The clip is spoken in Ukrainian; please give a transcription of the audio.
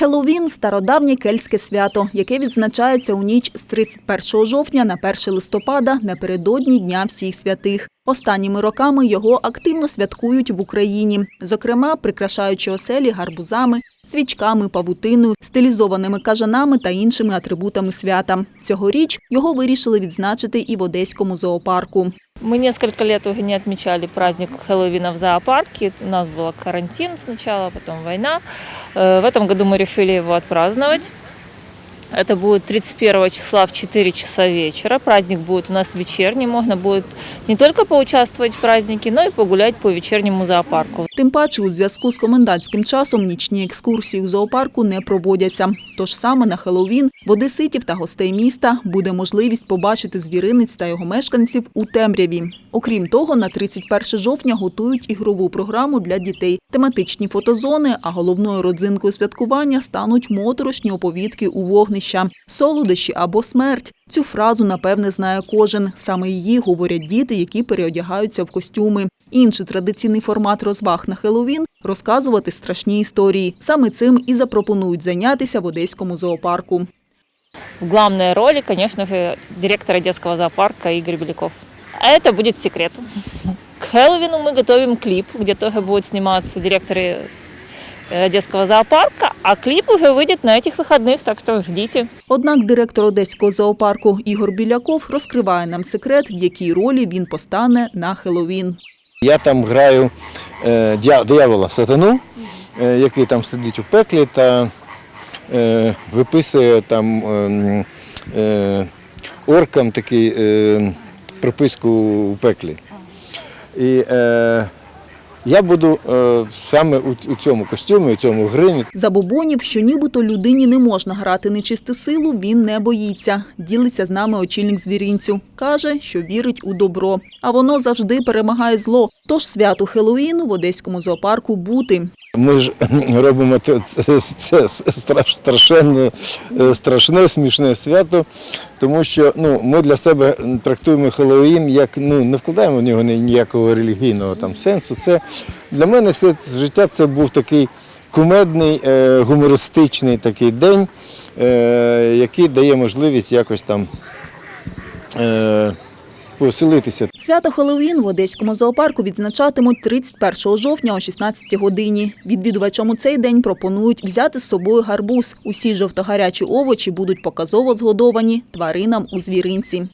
Хеллоуін – стародавнє кельтське свято, яке відзначається у ніч з 31 жовтня на 1 листопада напередодні Дня всіх святих. Останніми роками його активно святкують в Україні, зокрема прикрашаючи оселі гарбузами, свічками, павутиною, стилізованими кажанами та іншими атрибутами свята. Цьогоріч його вирішили відзначити і в Одеському зоопарку. Мы несколько лет уже не отмечали праздник Хэллоуина в зоопарке. У нас был карантин сначала, потом война. Э, В этом году мы решили его отпраздновать. Это будет 31 числа в 4 часа вечера. Праздник будет у нас вечерний. Можно будет не только поучаствовать в празднике, но и погулять по вечернему зоопарку. Тим паче, у зв'язку з комендантським часом нічні екскурсії у зоопарку не проводяться. Тож саме на Хеллоуін в одеситів та гостей міста буде можливість побачити звіринець та його мешканців у темряві. Окрім того, на 31 жовтня готують ігрову програму для дітей, тематичні фотозони, а головною родзинкою святкування стануть моторошні оповідки у вогнища, солодощі або смерть. Цю фразу, напевне, знає кожен. Саме її говорять діти, які переодягаються в костюми. Інший традиційний формат розваг на Хеллоуін – розказувати страшні історії. Саме цим і запропонують зайнятися в Одеському зоопарку. В главной роли, конечно же, директор Одесского зоопарка Игорь Беляков. А это будет секрет. К Хэллоуину мы готовим клип, где тоже будут сниматься директоры э, Одесского зоопарка, а клип уже выйдет на этих выходных, так что ждите. Однак директор Одеського зоопарку Ігор Біляков розкриває нам секрет, в якій ролі він постане на Хеллоуін. Я там граю е, диявола сатану, е, який там сидить у пеклі та е, виписує там е, е, оркам такий е, приписку у пеклі. І е, я буду е, саме у, у цьому костюмі, у цьому гримі. Забобонів, що нібито людині не можна грати нечисту силу, він не боїться. Ділиться з нами очільник звірінцю. Каже, що вірить у добро. А воно завжди перемагає зло. Тож свято Хеллоуіну в Одеському зоопарку бути. Ми ж робимо це, це, це страш, страшенно, е, страшне, смішне свято, тому що ну, ми для себе трактуємо Хеллоуін як ну, не вкладаємо в нього ніякого релігійного там сенсу. Це для мене все життя це був такий кумедний, е, гумористичний такий день, е, який дає можливість якось там е, поселитися Свято Хеллоуін в Одеському зоопарку відзначатимуть 31 жовтня о 16 годині. Відвідувачам у цей день пропонують взяти з собою гарбуз. Усі жовтогарячі овочі будуть показово згодовані тваринам у звіринці.